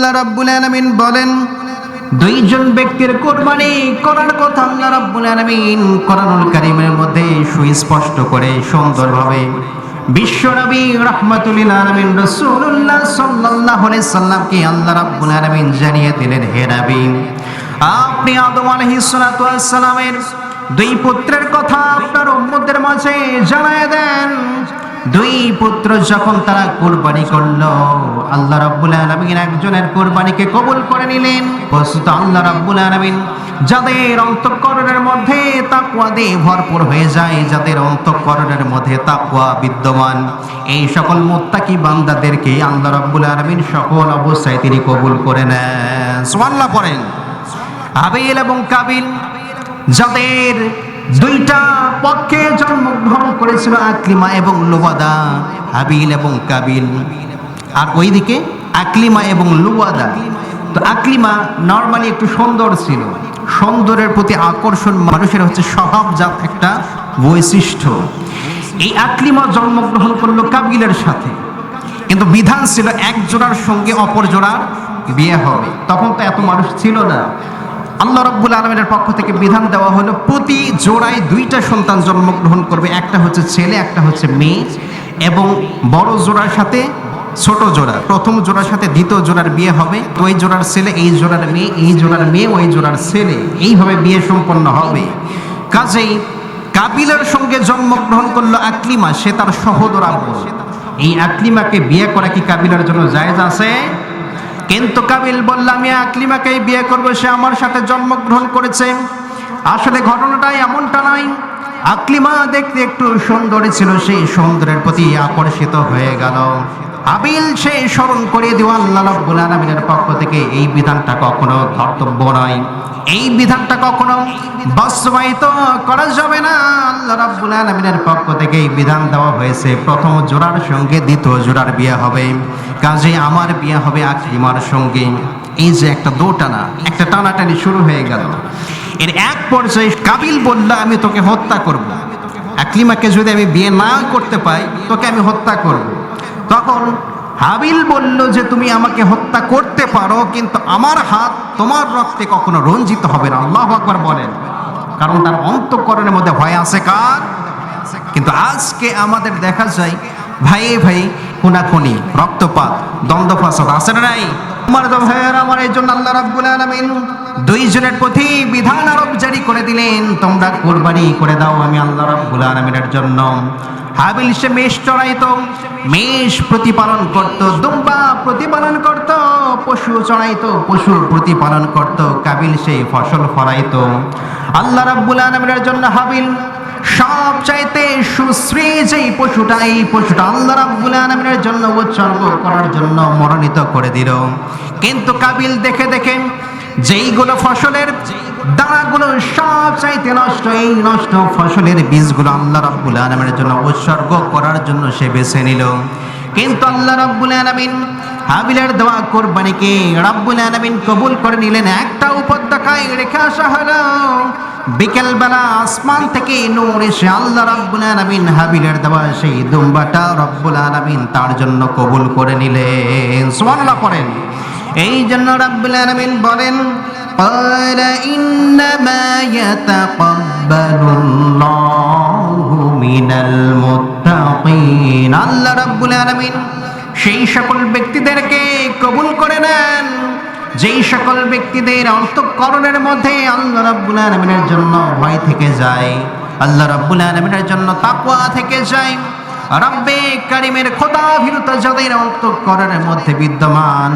আল্লাহ রাব্বুল আলামিন বলেন, দুইজন ব্যক্তির কোরবানি করার কথা আল্লাহ রাব্বুল আলামিন কোরআনুল কারীমের মধ্যে সুস্পষ্ট করে সুন্দরভাবে বিশ্বনবী রাহমাতুল আলামিন রাসূলুল্লাহ সাল্লাল্লাহু আলাইহি সাল্লামকে আল্লাহ রাব্বুল আলামিন জানিয়ে দিলেন, হে নবী, আপনি আদম আলাইহিস সালাতু দুই পুত্রের কথা আপনার উম্মতের মাঝে জানায় দেন। দুই পুত্র যখন তারা কোরবানি করল, আল্লাহ রাব্বুল আলামিন একজনের কোরবানিকে কবুল করে নিলেন। বস্তুত আল্লাহ রাব্বুল আলামিন, যাদের অন্তঃকরণের মধ্যে তাকওয়া দিয়ে ভরপুর হয়ে যায়, যাদের অন্তঃকরণের মধ্যে তাকওয়া বিদ্যমান। এই সকল মুত্তাকি বান্দাদেরকে আল্লাহ রাব্বুল আলামিন সকল অবস্থায় তিনি কবুল করে নেন। সুবহানাল্লাহ পড়েন। আবিল এবং কাবিল, যাদের দুইটা পক্ষে জন্মগ্রহণ করেছিল আকলিমা এবং লুবাদা হাবিল এবং কাবিল। আর ওইদিকে আকলিমা এবং লুবাদা তো আকলিমা নর্মালি একটু সুন্দর ছিল। সুন্দরের প্রতি আকর্ষণ মানুষের হচ্ছে স্বভাবজাত একটা বৈশিষ্ট্য। এই আকলিমা জন্মগ্রহণ করল কাবিলের সাথে। কিন্তু বিধান ছিল এক জোড়ার সঙ্গে অপর জোড়ার বিয়ে হবে। তখন তো এত মানুষ ছিল না। আল্লাহ রব্বুল আলমের পক্ষ থেকে বিধান দেওয়া হলো, প্রতি জোড়ায় দুইটা সন্তান জন্মগ্রহণ করবে। একটা হচ্ছে ছেলে, একটা হচ্ছে মেয়ে। এবং বড় জোড়ার সাথে ছোট জোড়া। প্রথম জোড়ার সাথে দ্বিতীয় জোড়ার বিয়ে হবে। ওই জোড়ার ছেলে, এই জোড়ার মেয়ে, এই জোড়ার মেয়ে, ওই জোড়ার ছেলে। এইভাবে বিয়ে সম্পন্ন হবে। কাজেই কাবিলের সঙ্গে জন্মগ্রহণ করল আকলিমা, সে তার সহোদর এই আকলিমাকে বিয়ে করা কি কাবিলার জন্য জায়েজ আছে? কিন্তু কাবিল বলল আমি আকলিমাকেই বিয়ে করব, সে আমার সাথে জন্মগ্রহণ করেছে। আসলে ঘটনাটাই এমনটা নাই আকলিমা দেখতে একটু সুন্দরী ছিল, সেই সুন্দরের প্রতি আকর্ষিত হয়ে গেল। আবিল সে স্মরণ করে দেওয়া আল্লাহ রাব্বুল আলামিনের পক্ষ থেকে এই বিধানটা কখনো কর্তব্য নয়। এই বিধানটা কখনো বাস্তবায়িত করা যাবে না। আল্লাহ রাব্বুল আলামিনের পক্ষ থেকে এই বিধান দেওয়া হয়েছে। প্রথম জোড়ার সঙ্গে দ্বিতীয় জোড়ার বিয়ে হবে। কাজে আমার বিয়ে হবে আকলিমার সঙ্গে। এই যে একটা দোটানা, একটা টানাটানি শুরু হয়ে গেল। এর এক পর্যায়ে কাবিল বলল, আমি তোকে হত্যা করব। আকলিমাকে যদি আমি বিয়ে না করতে পাই, তোকে আমি হত্যা করব। তখন হাবিল বলল যে, তুমি আমাকে হত্যা করতে পারো, কিন্তু আমার হাত তোমার রক্তে কখনো রঞ্জিত হবে না। আল্লাহ আকবার বলেন। কারণ তার অন্তঃকরণের মধ্যে ভয় আছে কার? কিন্তু আজকে আমাদের দেখা যায় ভাইয়ে ভাই, খুনাখুনি, রক্তপাত দ্বন্দ্ব ফাসাদ আছে না নাই? আমার ভাইয়ের আমার এই জন্য আল্লাহ রাব্বুল আলামিন দুইজনের প্রতি বিধান আরোপ জারি করে দিলেন, তোমরা কোরবানি করে দাও আমি আল্লাহ রাব্বুল আলামিনের জন্য। হাবিল সে মেষ চড়াইতো, মেষ প্রতিপালন করত, দুম্বা প্রতিপালন করত, পশু চড়াইতো, পশুর প্রতিপালন করত, কাবিল সে ফসল ফলাইতো। আল্লাহ রাব্বুল আলামিনের জন্য হাবিল সব চাইতে সুশ্রী যেই পশুটা, এই পশুটা আল্লাহ রাব্বুল আলামিনের জন্য উৎসর্গ করার জন্য মনোনীত করে দিল। কিন্তু কাবিল দেখে দেখে যেইগুলো ফসলের দানাগুলো সব চাইতে নষ্ট, এই নষ্ট ফসলের বীজগুলো আল্লাহ রাব্বুল আলামিনের জন্য উৎসর্গ করার জন্য সে বেছে নিল। কিন্তু আল্লাহ রাব্বুল আলামিন হাবিলের দেওয়া কোরবানিকে রাব্বুল আলামিন কবুল করে নিলেন। একটা উপত্যকায় রেখে আসা হলো, বিকেলবেলা আসমান থেকে নূর এসে আল্লাহ রাব্বুল আলামিন হাবিলের দেওয়া সেই দুম্বাটা রব্বুল আলামিন তার জন্য কবুল করে নিলেন। সুবহানাল্লাহ পড়েন। এই জন্য রাব্বুল আলামিন বলেন قال إنما يتقبل الله من المتقين আল্লাহ রাব্বুল আলামিন সেই সকল ব্যক্তিদেরকে কবুল করে নেন যেই সকল ব্যক্তিদের অন্তঃকরণের মধ্যে আল্লাহ রাব্বুল আলামিনের জন্য ভয় থেকে যায় আল্লাহ রাব্বুল আলামিনের জন্য তাকওয়া থেকে যায় রব্বে কারিমের খোদা ভীরুত যাদের অন্তঃকরণের মধ্যে বিদ্যমান।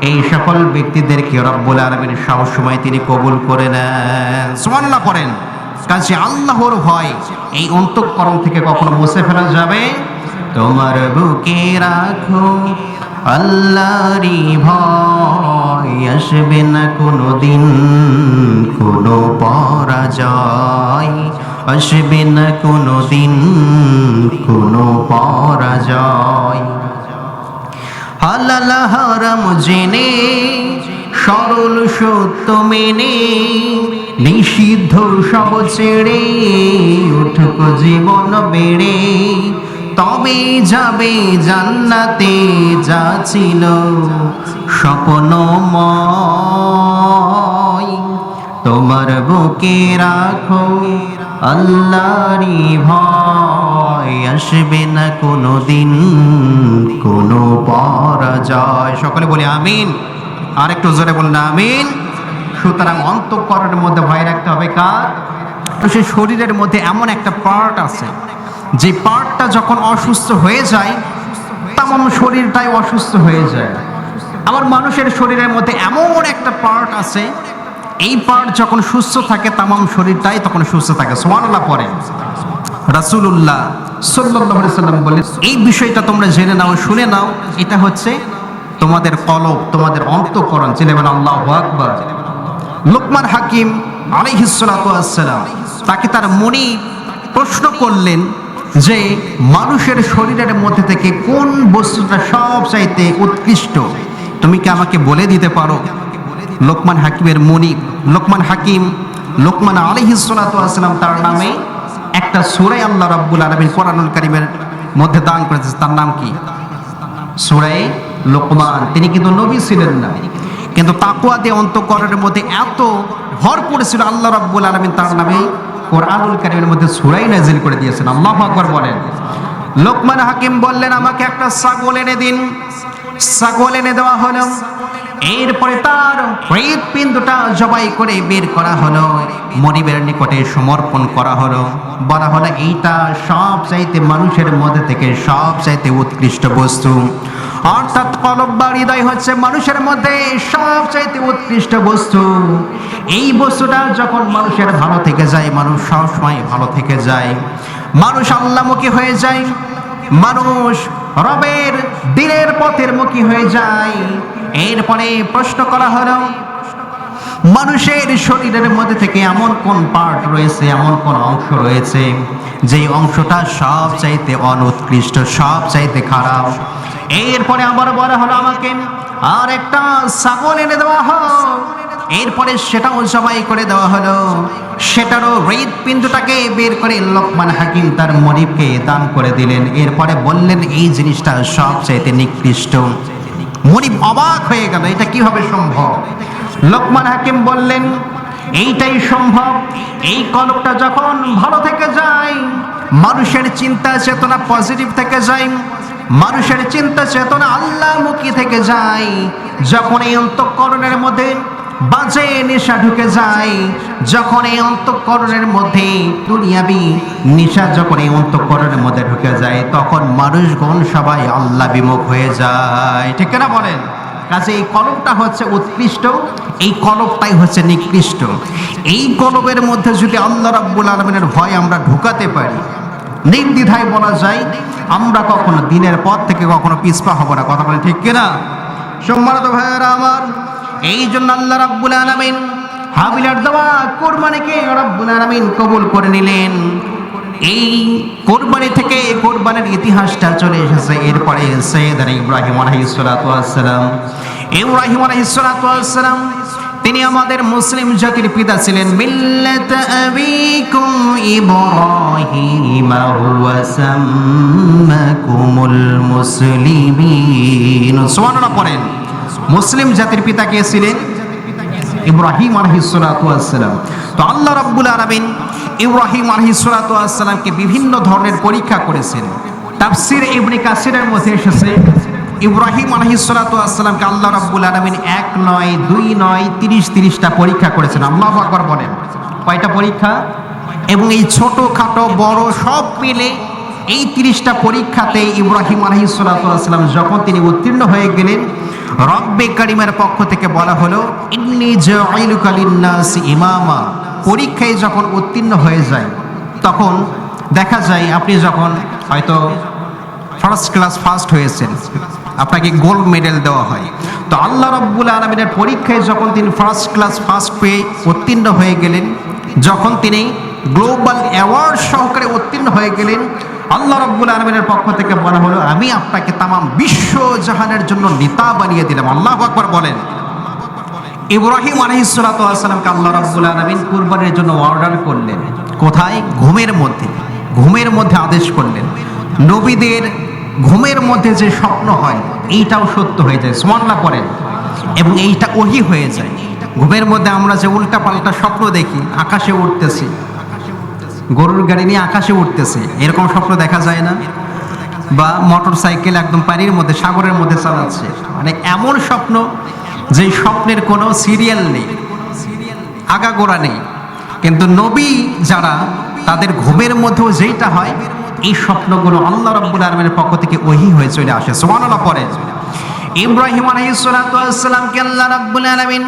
এই সকল ব্যক্তিদেরকে রব্বুল আলামিন সবসময় তিনি কবুল করে নেন। সুবহানাল্লাহ পড়েন। কাজে আল্লাহর ভয়, এই অন্তঃকরণ থেকে কখনো মুছে ফেলা যাবে? তোমার বুকে রাখো, আল্লাহরই ভয় আসবে না কোনো দিন কোনো পরাজয়। আসবে না কোনো দিন কোনো পরাজয়। হালাল হারাম জেনে, সরল সত্য মেনে, নিষিদ্ধ সব ছেড়ে উঠুক জীবন বেড়ে। তবে যাবে জান্নাতে, যা ছিল স্বপ্নময় তোমার বুকে রাখো আল্লাহরি ভয় আসবে না কোনো দিন কোনো পরাজয়। সকলে বলি আমিন। আরেকটু জোরে বলুন, আমিন। সুতরাং অন্তঃকরণের মধ্যে ভয় রাখতে হবে কার? তো সেই শরীরের মধ্যে এমন একটা পার্ট আছে, যে পার্টটা যখন অসুস্থ হয়ে যায় তেমন শরীরটাই অসুস্থ হয়ে যায়। আবার মানুষের শরীরের মধ্যে এমন একটা পার্ট আছে এই পার্ট যখন সুস্থ থাকে, তামাম শরীরটাই তখন সুস্থ থাকে। সোমানুল্লাহ পরে আলাইহি সাল্লাম বলেন, এই বিষয়টা তোমরা জেনে নাও, শুনে নাও। এটা হচ্ছে তোমাদের কলব, তোমাদের অন্তঃকরণ। চিনেবেন আল্লাহু আকবার। লোকমান হাকিম আলাইহিসসালাম তাকে তার মনি প্রশ্ন করলেন যে, মানুষের শরীরের মধ্যে থেকে কোন বস্তুটা সব চাইতে উৎকৃষ্ট? তুমি কি আমাকে বলে দিতে পারো? লোকমান হাকিমের মনি লোকমান হাকিম, লোকমান আলাইহিসসালাম তার নামে একটা সুরাই আল্লাহ রাব্বুল আলামিন কোরআনুল কারীমের মধ্যে দান করেছে। তার নাম কি? সুরাই লোকমান। তিনি কিন্তু নবী ছিলেন না। কিন্তু তাকুয়া দিয়ে অন্তকরণের মধ্যে এত ভর পড়েছিল আল্লাহ রাব্বুল আলামিন তার নামে কোরআনুল কারীমের মধ্যে সুরাই নাজিল করে দিয়েছেন। আল্লাহু আকবার বলেন। লোকমান হাকিম বললেন, আমাকে একটা ছাগল এনে দিন। ছাগল এনে দেওয়া হলো। এরপরে তার হৃৎপিণ্ডটা জবাই করে বের করা হলো। মনিবের নিকটে সমর্পণ করা হলো। বলা হলো, এইটা সব চাইতে মানুষের মধ্যে থেকে সব চাইতে উৎকৃষ্ট বস্তু। অর্থাৎ কলব বা হৃদয় হচ্ছে মানুষের মধ্যে সব চাইতে উৎকৃষ্ট বস্তু। এই বস্তুটা যখন মানুষের ভালো থেকে যায়, মানুষ সবসময় ভালো থেকে যায়। মানুষ আল্লামুখী হয়ে যায়। মানুষ রবের দিনের পথের মুখী হয়ে যায়। এরপরে প্রশ্ন করা হলো, মানুষের শরীরের মধ্যে থেকে এমন কোন পার্ট রয়েছে, এমন কোন অংশ রয়েছে যে অংশটা সব চাইতে অনুৎকৃষ্ট সব চাইতে খারাপ? এরপরে আবার বলা হলো আমাকে আর একটা ছাগল এনে দেওয়া হোক। এরপরে সেটাও জবাই করে দেওয়া হলো। সেটারও হৃৎপিণ্ডটাকে বের করে লোকমান হাকিম তার মরিবকে দান করে দিলেন। এরপরে বললেন, এই জিনিসটা সব চাইতে নিকৃষ্ট। মনিব অবাক হয়ে গেল, এটা কীভাবে সম্ভব? লোকমান হাকিম বললেন, এইটাই সম্ভব। এই কলকটা যখন ভালো থেকে যায়, মানুষের চিন্তা চেতনা পজিটিভ থেকে যায়, মানুষের চিন্তা চেতনা আল্লাহমুখী থেকে যায়, যখন এই অন্তঃকরণের মধ্যে বাজে নেশা ঢুকে যায় যখন এই অন্তঃকরণের মধ্যে দুনিয়াবি নেশা যখন এই অন্তঃকরণের মধ্যে ঢুকে যায়, তখন মানুষগণ সবাই আল্লাহ বিমুখ হয়ে যায়। ঠিক না বলেন? কাজে এই কলমটা হচ্ছে উৎকৃষ্ট, এই কলবটাই হচ্ছে নিকৃষ্ট। এই কলবের মধ্যে যদি আল্লাহ রাব্বুল আলমিনের ভয় আমরা ঢুকাতে পারি, নির্দ্বিধায় বলা যায়, আমরা কখনো দিনের পথ থেকে কখনো পিছপা হব না। কথা বলে ঠিক কিনা? সম্মানিত ভাইয়েরা আমার এই জন্য আল্লাহ রাব্বুল আলামিন হাবিলার দেওয়া কোরবানিকে রাব্বুল আলামিন কবুল করে নিলেন। এই কোরবানি থেকে কোরবানির ইতিহাসটা চলে এসেছে। এরপরে সৈয়দ ইব্রাহিম আলাইহিসসালাম ইব্রাহিম আলাইহিসসালাম তিনি আমাদের মুসলিম জাতির পিতা ছিলেন। মিল্লাত আবিকুম ইব্রাহিম হুয়া সাম্মাকুমুল মুসলিমিন। সুবহানাল্লাহ পড়েন। মুসলিম জাতির পিতা কে ছিলেন ইব্রাহিম আলহিসাল্লাম তো আল্লাহ রাব্বুল আলমিন ইব্রাহিম আলহিসাল্লামকে বিভিন্ন ধরনের পরীক্ষা করেছেন। তাফসির ইবনে কাসিরের মধ্যে এসেছে, ইব্রাহিম আলহিসাল্লামকে আল্লাহ রাব্বুল আলমিন এক নয়, দুই নয়, তিরিশ তিরিশটা পরীক্ষা করেছেন। আল্লাহ আকবর বলেন। কয়টা পরীক্ষা? এবং এই ছোট খাটো বড়, সব মিলে এই তিরিশটা পরীক্ষাতে ইব্রাহিম আলহিসাল্লাম যখন তিনি উত্তীর্ণ হয়ে গেলেন, রব্বে কারিমের পক্ষ থেকে বলা হলো ইমামা। পরীক্ষায় যখন উত্তীর্ণ হয়ে যায়, তখন দেখা যায় আপনি যখন হয়তো ফার্স্ট ক্লাস ফার্স্ট হয়েছেন, আপনাকে গোল্ড মেডেল দেওয়া হয়। তো আল্লাহ রব্বুল আলমিনের পরীক্ষায় যখন তিনি ফার্স্ট ক্লাস ফার্স্ট পেয়ে উত্তীর্ণ হয়ে গেলেন, যখন তিনি গ্লোবাল অ্যাওয়ার্ড সহকারে উত্তীর্ণ হয়ে গেলেন আল্লাহ রব্বুল আলমিনের পক্ষ থেকে বলা হলো, আমি আপনাকে তামাম বিশ্ব জাহানের জন্য নেতা বানিয়ে দিলাম। আল্লাহ আকবর বলেন। ইব্রাহিম আলহিসামকে আল্লাহ রাব্বুল আলমিন কুরবানির জন্য অর্ডার করলেন। কোথায়? ঘুমের মধ্যে। ঘুমের মধ্যে আদেশ করলেন। নবীদের ঘুমের মধ্যে যে স্বপ্ন হয়, এইটাও সত্য হয়ে যায়। সোমান্না করেন এবং এইটা ওহি হয়ে যায়। ঘুমের মধ্যে আমরা যে উল্টা পাল্টা স্বপ্ন দেখি, আকাশে উঠতেছি গরুর গাড়ি নিয়ে আকাশে উঠতেছে। এরকম স্বপ্ন দেখা যায় না? বা মোটর সাইকেল একদম পানির মধ্যে, সাগরের মধ্যে চালাচ্ছে। মানে এমন স্বপ্ন যে স্বপ্নের কোনো সিরিয়াল নেই, আগাগোড়া নেই। কিন্তু নবী যারা, তাদের ঘুমের মধ্যেও যেইটা হয়, এই স্বপ্নগুলো আল্লাহ রাব্বুল আলমের পক্ষ থেকে ওহি হয়ে চলে আসে। সুবহানাল্লাহ পরে ইব্রাহিম আলাইহিসসালামকে আল্লাহ রাব্বুল আলামিন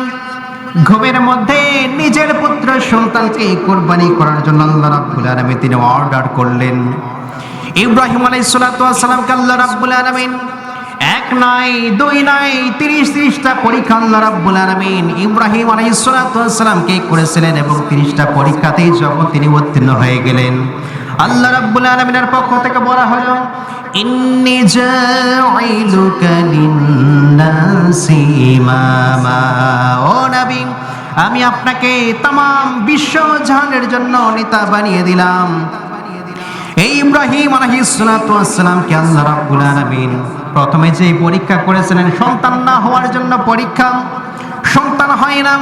ঘুমের মধ্যে নিজের পুত্র সন্তানকে কোরবানি করার জন্য আল্লাহ রাব্বুল আলামিন তিনি অর্ডার করলেন। ইব্রাহিম আলাইহিস সালাতু আলাইহিসসালামকে আল্লাহ রাব্বুল আলামিন এক নাই, দুই নাই, তিরিশ তিরিশটা পরীক্ষা আল্লাহ রাব্বুল আলামিন ইব্রাহিম আলাইহিসসালামকে করেছিলেন এবং তিরিশটা পরীক্ষাতেই যখন তিনি উত্তীর্ণ হয়ে গেলেন। আল্লাহ রাব্বুল আলামিনের পক্ষ থেকে বলা হলো ইন্নি জাইলুকা লিন্নাসি ইমামা। ও নবী, আমি আপনাকে তামাম বিশ্ব জন্য নেতা বানিয়ে দিলাম। এই ইব্রাহিম আলহিসামকে আল্লাহ রাব্বুল আলামিন প্রথমে যে পরীক্ষা করেছিলেন, সন্তান না হওয়ার জন্য পরীক্ষা। সন্তান হয় না,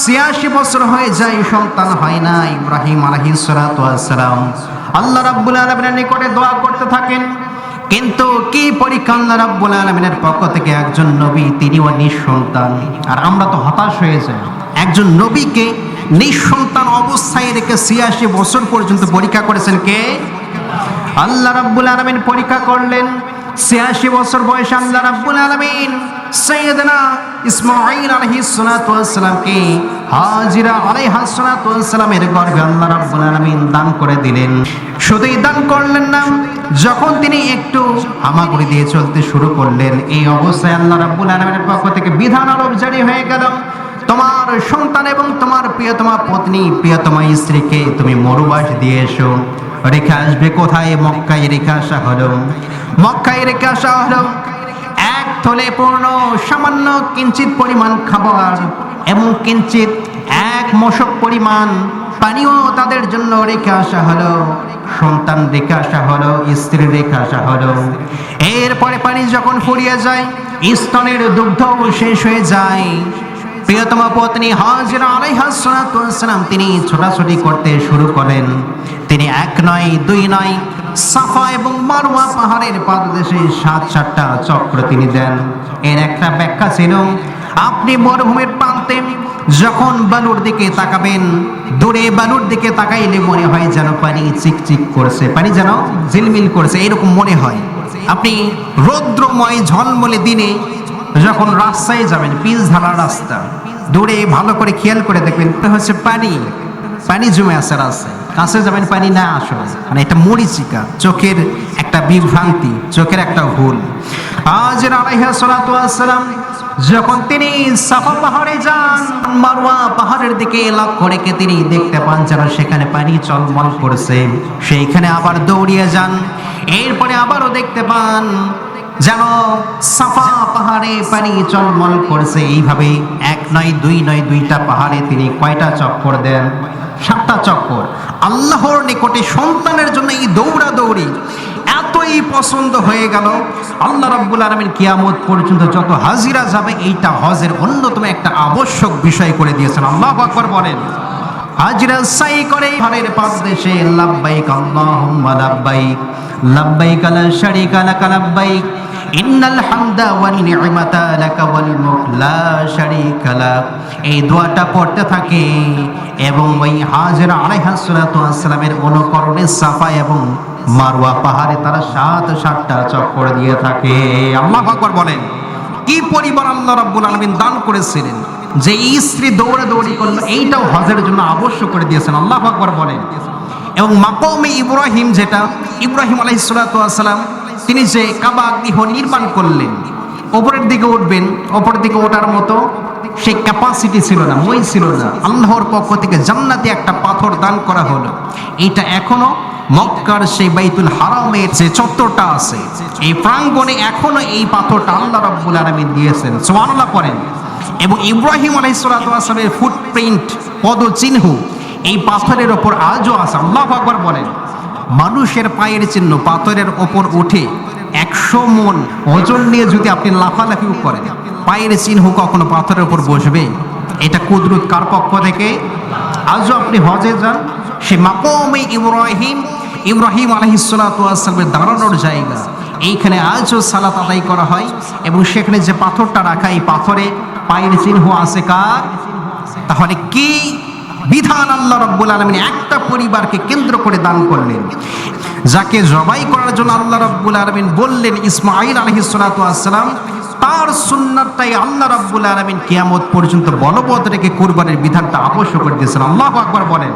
ছিয়াশি বছর হয়ে যায়, সন্তান হয় না ইব্রাহিম আলহিসাম আল্লাহ রাব্বুল আলমিনের নিকটে দোয়া করতে থাকেন। কিন্তু কি পরীক্ষা আল্লাহ রাব্বুল আলামিনের পক্ষ থেকে একজন নবী তিনিও নিঃসন্তান। আর আমরা তো হতাশ হয়ে যাই। একজন নবীকে নিঃসন্তান অবস্থায় রেখে ছিয়াশি বছর পর্যন্ত পরীক্ষা করেছেন কে? আল্লাহ রাব্বুল আলামিন পরীক্ষা করলেন। ছিয়াশি বছর বয়সে আল্লাহ রাব্বুল আলামিন সৈয়দনা ইসমাঈল আলাইহিস সালাতু ওয়াসসালামকে হাজিরা আলাইহাস সালাতু ওয়াসসালামের গর্ভে আল্লাহ রাব্বুল আলামিন দান করে দিলেন। শুধুই দান করলেন না, যখন তিনি একটু হামাগুড়ি দিয়ে চলতে শুরু করলেন, এই অবস্থায় আল্লাহ রাব্বুল আলামিনের পক্ষ থেকে বিধান আরব জারি হয়ে গেল। তোমার সন্তান এবং তোমার প্রিয়তমা পত্নী, প্রিয়তমা স্ত্রীকে তুমি মরুবাস দিয়ে এসো। রেখে আসবে কোথায়? মক্কায় রেখে আসা হলো। মক্কায় রেখে আসা হলো। এক থলে পূর্ণ, সামান্য কিঞ্চিত পরিমাণ খাবার এবং কিঞ্চিত এক মশক পরিমাণ পানিও তাদের জন্য রেখে আসা হলো। সন্তান রেখে আসা হলো, স্ত্রী রেখে আসা হলো। এরপরে পানি যখন ফুরিয়ে যায়, স্তনের দুগ্ধ শেষ হয়ে যায়। প্রিয়তমা পত্নী হাজিরা আলাইহাসালাম তিনি ছোটাছুটি করতে শুরু করেন। তিনি এক নয়, দুই নয়, সাফা এবং মারওয়া পাহাড়ের পাদদেশে সাত সাতটা চক্র তিনি দেন। এর একটা ব্যাখ্যা ছিল, আপনি মরুভূমির প্রান্তে যখন বালুর দিকে তাকাবেন, দূরে বালুর দিকে তাকাইলে মনে হয় যেন পানি চিকচিক করছে, পানি যেন ঝিলমিল করছে, এরকম মনে হয়। আপনি রৌদ্রময় ঝলমলে দিনে যখন রাস্তায় যাবেন, পিচ ঢালা রাস্তা দূরে ভালো করে খেয়াল করে দেখবেন, এটা হচ্ছে পানি। পানি জমে আছে রাস্তায়। কাছে যাবেন, পানি না আসলে মানে এটা মরিচিকা, চোখের একটা বিভ্রান্তি, চোখের একটা ভুল। আজ আলাইহা আসসালাম যখন তিনি সাফা পাহাড়ে যান, মারওয়া পাহাড়ের দিকে লক্ষ্য রেখে তিনি দেখতে পান যেন সেখানে পানি চলমল করছে সেইখানে আবার দৌড়িয়ে যান। এরপরে আবারও দেখতে পান যেন সাফা পাহাড়ে পানি চলমল করছে। এইভাবে এক নয়, দুই নয়, দুইটা পাহাড়ে তিনি কয়টা চক্কর দেন? সাতটা চক্কর। আল্লাহর নিকটে সন্তানের জন্য এই দৌড়া দৌড়ি এতই পছন্দ হয়ে গেল। আল্লাহ রাব্বুল আলমিন কিয়ামত পর্যন্ত যত হাজিরা যাবে, এইটা হজের অন্যতম একটা আবশ্যক বিষয় করে দিয়েছেন। আল্লাহ আকবর বলেন, হাজিরা সাই করে ঘরের পাশ দেশে লাব্বাইক আল্লাহুম্মা লাব্বাইক লাব্বাইক লা শারীকা ইন্নাল হামদা ওয়ান নি'মাতা লাকা ওয়াল মুলক, লা শারীকা এই দোয়াটা পড়তে থাকে এবং ওই হাজরা আলাইহা সালাতু ওয়াসসালামের অনুকরণে সাফা এবং মারওয়া পাহাড়ে তারা সাত সাতটা চক্কর দিয়ে থাকে। আল্লাহু আকবার বলেন, কি পরিবার আল্লাহ রাব্বুল আলামিন দান করেছিলেন? যে স্ত্রী দৌড়ে দৌড়ি করল, এইটাও হজের জন্য আবশ্যক করে দিয়েছেন। আল্লাহ আকবর বলেন। এবং মাকমে ইব্রাহিম যেটা, ইব্রাহিম আলাইসালাম তিনি যে কাবা গৃহ নির্মাণ করলেন, ওপরের দিকে উঠবেন ওপরের দিকে ওঠার মতো সেই ক্যাপাসিটি ছিল না, মই ছিল না। আল্লাহর পক্ষ থেকে জান্নাতে একটা পাথর দান করা হলো। এইটা এখনও মক্কার সেই বাইতুল হারামের যে চত্বরটা আছে, এই প্রাঙ্গণে এখনও এই পাথরটা আল্লাহ রাব্বুল আলামিন দিয়েছেন। সুবহানাল্লাহ করেন এবং ইব্রাহিম আলাইসালামের ফুটপ্রিন্ট পদচিহ্ন এই পাথরের ওপর আজও আছে। আল্লাহ আকবর বলেন। মানুষের পায়ের চিহ্ন পাথরের ওপর উঠে একশো মন ওজন নিয়ে যদি আপনি লাফালাফিও করেন, পায়ের চিহ্ন কখনো পাথরের উপর বসবে? এটা কুদরত কার পক্ষ থেকে? আজও আপনি হজে যান, সে মাকমে ইব্রাহিম ইব্রাহিম আলহিসামের দাঁড়ানোর জায়গা। এইখানে আজও সালাত আদায় করা হয় এবং সেখানে যে পাথরটা রাখা, এই পাথরে পায়ের চিহ্ন আছে কার? তাহলে কি বিধান আল্লাহ রব্বুল আলমিন একটা পরিবারকে কেন্দ্র করে দান করলেন। যাকে জবাই করার জন্য আল্লাহ রব্বুল আলমিন বললেন ইসমাইল আলহিসাম তার সুন্নারটাই আল্লাহ রব্বুল আলমিন কিয়ামত পর্যন্ত বলবৎ রেখে কুরবানের বিধানটা আবশ্যক করে দিয়েছেন। আল্লাহ আকবার বলেন।